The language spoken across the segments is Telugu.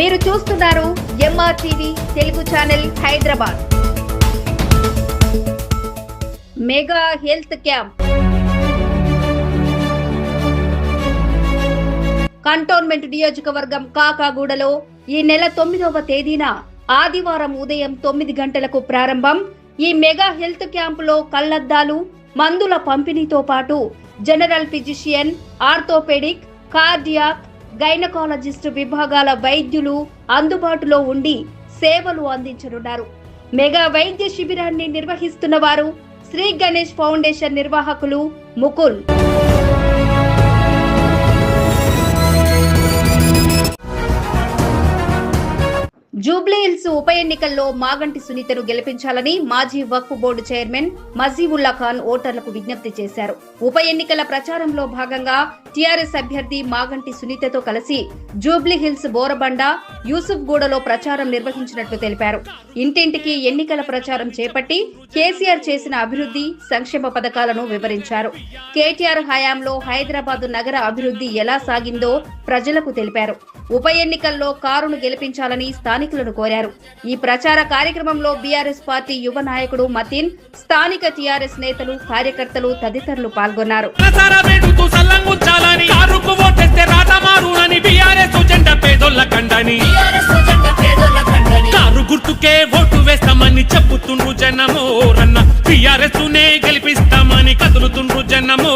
మీరు చూస్తున్నారు MR TV Telugu channel Hyderabad. Mega health camp cantonment నియోజకవర్గం కాకాగూడలో ఈ నెల తొమ్మిదవ తేదీన ఆదివారం ఉదయం తొమ్మిది గంటలకు ప్రారంభం. ఈ మెగా హెల్త్ క్యాంపులో కళ్ళద్దాలు మందుల పంపిణీతో పాటు general physician orthopaedic cardiac gynaecologist విభాగాల వైద్యులు అందుబాటులో ఉండి సేవలు అందించనున్నారు. మెగా వైద్య శిబిరాన్ని నిర్వహిస్తున్న వారు శ్రీ గణేష్ ఫౌండేషన్ నిర్వాహకులు ముకుల్. జూబ్లీహిల్స్ ఉప ఎన్నికల్లో మాగంటి సునీతను గెలిపించాలని మాజీ వక్ఫ్ బోర్డు చైర్మన్ మజీబుల్లా ఖాన్ ఓటర్లకు విజ్ఞప్తి చేశారు. ఉప ఎన్నికల ప్రచారంలో భాగంగా టీఆర్ఎస్ అభ్యర్థి మాగంటి సునీతతో కలిసి జూబ్లీహిల్స్ బోరబండ యూసుఫ్ గూడలో ప్రచారం నిర్వహించినట్లు తెలిపారు. ఇంటింటికి ఎన్నికల ప్రచారం చేపట్టి కేసీఆర్ చేసిన అభివృద్ధి సంక్షేమ పథకాలను వివరించారు. కేటీఆర్ హయాంలో హైదరాబాద్ నగర అభివృద్ధి ఎలా సాగిందో ప్రజలకు తెలిపారు. ఉప ఎన్నికల్లో కారును గెలిపించాలని స్థానికులను కోరారు. ఈ ప్రచార కార్యక్రమంలో బీఆర్ఎస్ పార్టీ యువ నాయకుడు మతిన్ స్థానిక టీఆర్ఎస్ నేతలు కార్యకర్తలు తదితరులు పాల్గొన్నారు. కారు గుర్తుకే ఓటు వేస్తామని చెప్పుతుండ్రు జనమో రన్న టీఆర్ఎస్ నే గెలిపిస్తామని కదులుతుండ్రు జనమో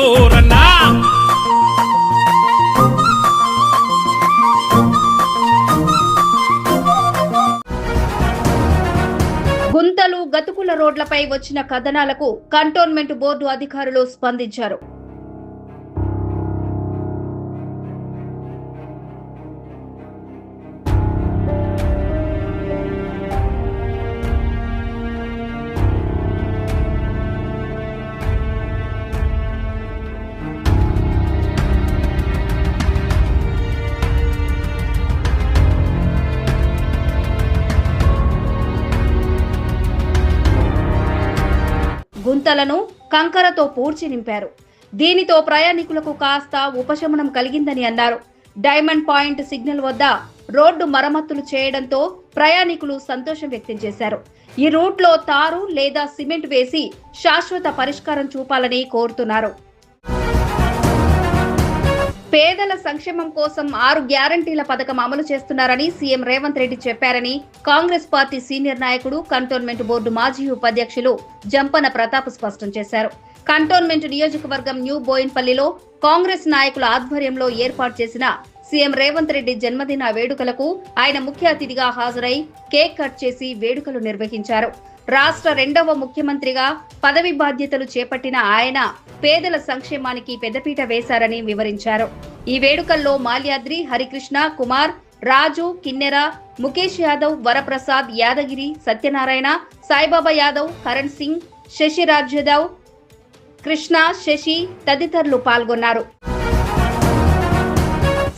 రోడ్లపై వచ్చిన కథనాలకు కంటోన్మెంట్ బోర్డు అధికారులు స్పందించారు. గుంతలను కంకరతో పూడ్చి నింపారు. దీనితో ప్రయాణికులకు కాస్త ఉపశమనం కలిగిందని అన్నారు. డైమండ్ పాయింట్ సిగ్నల్ వద్ద రోడ్డు మరమ్మతులు చేయడంతో ప్రయాణికులు సంతోషం వ్యక్తం చేశారు. ఈ రూట్లో తారు లేదా సిమెంట్ వేసి శాశ్వత పరిష్కారం చూపాలని కోరుతున్నారు. పేదల సంక్షేమం కోసం ఆరు గ్యారంటీల పథకం అమలు చేస్తున్నారని సీఎం రేవంత్ రెడ్డి చెప్పారని కాంగ్రెస్ పార్టీ సీనియర్ నాయకుడు కంటోన్మెంట్ బోర్డు మాజీ ఉపాధ్యక్షులు జంపన ప్రతాప్ స్పష్టం చేశారు. కంటోన్మెంట్ నియోజకవర్గం న్యూ బోయిన్పల్లిలో కాంగ్రెస్ నాయకుల ఆధ్వర్యంలో ఏర్పాటు చేసిన సీఎం రేవంత్ రెడ్డి జన్మదిన వేడుకలకు ఆయన ముఖ్య అతిథిగా హాజరై కేక్ కట్ చేసి వేడుకలు నిర్వహించారు. రాష్ట్ర రెండవ ముఖ్యమంత్రిగా పదవి బాధ్యతలు చేపట్టిన ఆయన పేదల సంక్షేమానికి పెద్దపీట వేశారని వివరించారు. ఈ వేడుకల్లో మాల్యాద్రి హరికృష్ణ కుమార్ రాజు కిన్నెర ముఖేష్ యాదవ్ వరప్రసాద్ యాదగిరి సత్యనారాయణ సాయిబాబా యాదవ్ కరణ్ సింగ్ శశిరాజ్ యాదవ్ కృష్ణ శశి తదితరులు పాల్గొన్నారు.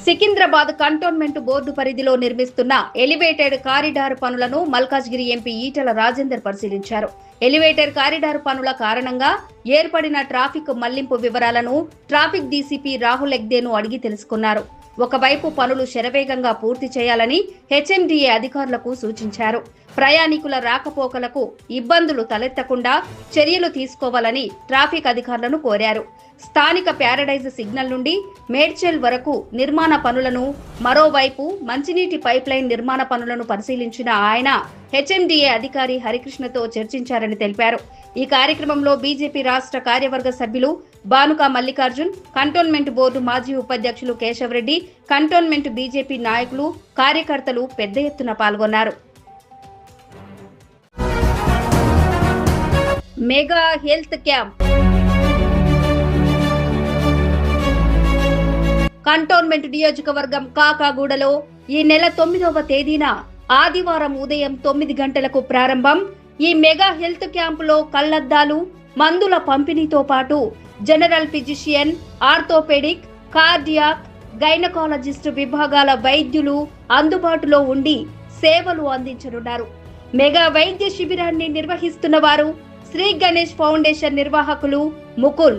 సికింద్రాబాద్ కంటోన్మెంట్ బోర్డు పరిధిలో నిర్మిస్తున్న ఎలివేటెడ్ కారిడార్ పనులను మల్కాజ్గిరి ఎంపీ ఈటల రాజేందర్ పరిశీలించారు. ఎలివేటర్ కారిడార్ పనుల కారణంగా ఏర్పడిన ట్రాఫిక్ మళ్ళింపు వివరాలను ట్రాఫిక్ డీసీపీ రాహుల్ ఎగ్దేను అడిగి తెలుసుకున్నారు. ఒకవైపు పనులు శరవేగంగా పూర్తి చేయాలని హెచ్ఎండిఏ అధికారులకు సూచించారు. ప్రయాణికుల రాకపోకలకు ఇబ్బందులు తలెత్తకుండా చర్యలు తీసుకోవాలని ట్రాఫిక్ అధికారులను కోరారు. స్థానిక ప్యారడైజ్ సిగ్నల్ నుండి మేడ్చల్ వరకు నిర్మాణ పనులను మరోవైపు మంచినీటి పైప్లైన్ నిర్మాణ పనులను పరిశీలించిన ఆయన హెచ్ఎండిఏ అధికారి హరికృష్ణతో చర్చించారని తెలిపారు. ఈ కార్యక్రమంలో బీజేపీ రాష్ట్ర కార్యవర్గ సభ్యులు బానుక మల్లికార్జున్ కంటోన్మెంట్ బోర్డు మాజీ ఉపాధ్యక్షులు కేశవరెడ్డి కంటోన్మెంట్ బీజేపీ నాయకులు కార్యకర్తలు పెద్ద ఎత్తున పాల్గొన్నారు. మెగా హెల్త్ క్యాంప్ కంటోన్మెంట్ నియోజకవర్గం కాకాగూడలో ఈ నెల తొమ్మిదవ తేదీన ఆదివారం ఉదయం తొమ్మిది గంటలకు ప్రారంభం. ఈ మెగా హెల్త్ క్యాంపులో కళ్ళద్దాలు మందుల పంపిణీతో పాటు general physician orthopaedic cardiac gynaecologist విభాగాల వైద్యులు అందుబాటులో ఉండి సేవలు అందించనున్నారు. మెగా వైద్య శిబిరాన్ని నిర్వహిస్తున్న వారు శ్రీ గణేష్ ఫౌండేషన్ నిర్వాహకులు ముకుల్.